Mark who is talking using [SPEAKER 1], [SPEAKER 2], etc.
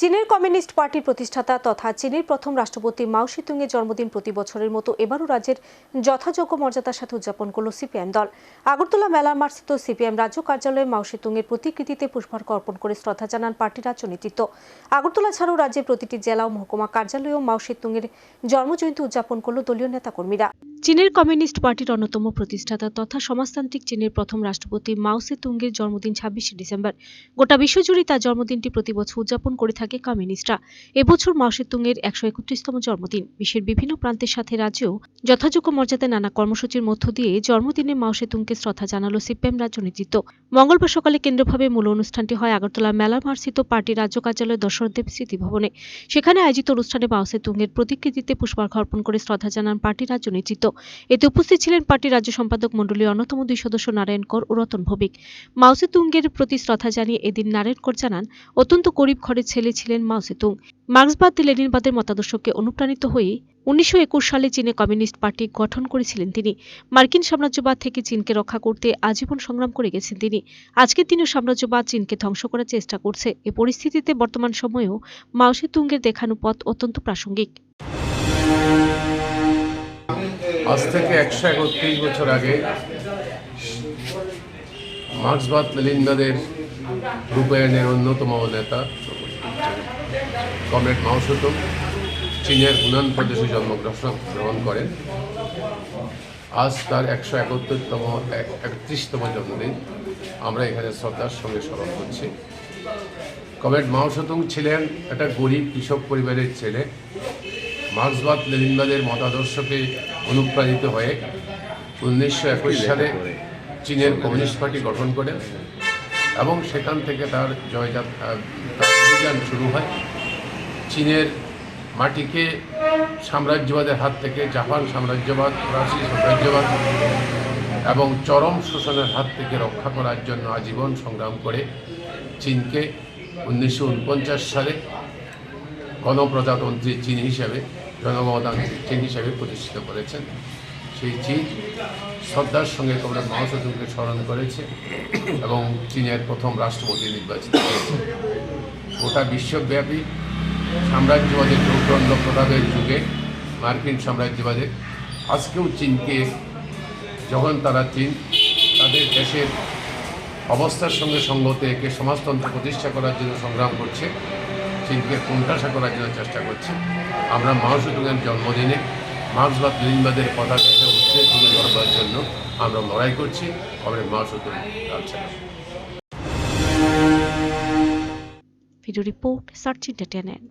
[SPEAKER 1] চীনের কমিউনিস্ট পার্টির প্রতিষ্ঠাতা তথা চীনের প্রথম রাষ্ট্রপতি মাও সিতুংয়ের জন্মদিন প্রতি বছরের মতো এবারও রাজ্যের যথাযোগ্য মর্যাদার সাথে উদযাপন করল সিপিএম দল। আগরতলা মেলা মার্চস্থিত সিপিএম রাজ্য কার্যালয়ে মাও সিতুংয়ের প্রতিকৃতিতে পুষ্পার্ঘ অর্পণ করে শ্রদ্ধা জানান পার্টির রাজ্য নেতৃত্ব। আগরতলা ছাড়াও রাজ্যের প্রতিটি জেলা ও মহকুমা কার্যালয়েও মাও সেতুংয়ের জন্মজয়ন্তী উদযাপন করল দলীয় নেতাকর্মীরা। চীনের কমিউনিস্ট পার্টির অন্যতম প্রতিষ্ঠাতা তথা সমাজতান্ত্রিক চীনের প্রথম রাষ্ট্রপতি মাও সে তুঙ্গের জন্মদিন ছাব্বিশে ডিসেম্বর। গোটা বিশ্বজুড়ে তার জন্মদিনটি প্রতি বছর উদযাপন করে থাকে কমিউনিস্টরা। এবছর মাও সে তুঙ্গের একশো একত্রিশতম জন্মদিন। বিশ্বের বিভিন্ন প্রান্তের সাথে রাজ্যেও যথাযোগ্য মর্যাদায় নানা কর্মসূচির মধ্য দিয়ে জন্মদিনে মাও সে তুংকে শ্রদ্ধা জানালো সিপিএম রাজ্য নেতৃত্ব। মঙ্গলবার সকালে কেন্দ্রভাবে মূল অনুষ্ঠানটি হয় আগরতলা মেলা মার্সিত পার্টির রাজ্য কার্যালয় দশরথদেব স্মৃতি ভবনে। সেখানে আয়োজিত অনুষ্ঠানে মাও সে তুঙ্গের প্রতিকৃতিতে পুষ্পার্ঘ অর্পণ করে শ্রদ্ধা জানান পার্টি রাজ্য নেতৃত্ব। এতে উপস্থিত ছিলেন পার্টির রাজ্য সম্পাদক মণ্ডলীর অন্যতম দুই সদস্য নারায়ণ কর ও রতন ভৌমিক। মাওসে তুঙ্গের প্রতি শ্রদ্ধা জানিয়ে এদিন নারায়ণ কর জানান, অত্যন্ত গরিব ঘরের ছেলে ছিলেন মাওসে তুং মার্ক্সবাদ লেনিনবাদের মতাদর্শকে অনুপ্রাণিত হয়ে উনিশশো একুশ সালে চীনে কমিউনিস্ট পার্টি গঠন করেছিলেন তিনি। মার্কিন সাম্রাজ্যবাদ থেকে চীনকে রক্ষা করতে আজীবন সংগ্রাম করে গেছেন তিনি। আজকের দিনে সাম্রাজ্যবাদ চীনকে ধ্বংস করার চেষ্টা করছে। এ পরিস্থিতিতে বর্তমান সময়েও মাওসে তুঙ্গের দেখানো পথ অত্যন্ত প্রাসঙ্গিক।
[SPEAKER 2] আজ থেকে একশো একত্রিশ বছর আগে মার্ক্সবাদ লেনিনবাদের রূপায়ণের অন্যতম নেতা, কমরেড মাওসুতুং চীনের হুনান প্রদেশে জন্মগ্রহণ গ্রহণ করেন। আজ তার একশো একত্রিশতম একত্রিশতম জন্মদিন। আমরা এখানে শ্রদ্ধার সঙ্গে স্মরণ করছি। কমরেড মাওসুতুং ছিলেন একটা গরিব কৃষক পরিবারের ছেলে। মার্ক্সবাদ লেনিনবাদের মতাদর্শকে অনুপ্রাণিত হয়ে উনিশশো একুশ সালে চীনের কমিউনিস্ট পার্টি গঠন করেন এবং সেখান থেকে তার জয়যাত্রা তার অভিযান শুরু হয়। চীনের মাটিকে সাম্রাজ্যবাদের হাত থেকে জাপান সাম্রাজ্যবাদ ফরাসি সাম্রাজ্যবাদ এবং চরম শোষণের হাত থেকে রক্ষা করার জন্য আজীবন সংগ্রাম করে চীনকে উনিশশো উনপঞ্চাশ সালে গণপ্রজাতন্ত্রী চীন হিসেবে জনগণতান্ত্রিক চীন হিসেবে প্রতিষ্ঠিত করেছেন। সেই চীন শ্রদ্ধার সঙ্গে তোমরা মহাসচিবকে স্মরণ করেছে এবং চীনের প্রথম রাষ্ট্রপতি নির্বাচিত হয়েছে গোটা বিশ্বব্যাপী সাম্রাজ্যবাদের চৌদ্দণ্ড প্রভাবের যুগে মার্কিন সাম্রাজ্যবাদের আজকেও চীনকে যখন তারা চীন, তাদের দেশের অবস্থার সঙ্গে সঙ্গতে একে সমাজতন্ত্র প্রতিষ্ঠা করার জন্য সংগ্রাম করছে, চীনকে কোণঠাসা করার জন্য চেষ্টা করছে। আমরা মাহসুদুগের জন্মদিনে মার্ক্সবাদ লেনিনবাদের পতাকাকে উঠে তুলে ধরবার জন্য আমরা লড়াই করছি, আমরা Mahsudul
[SPEAKER 1] video report search entertainment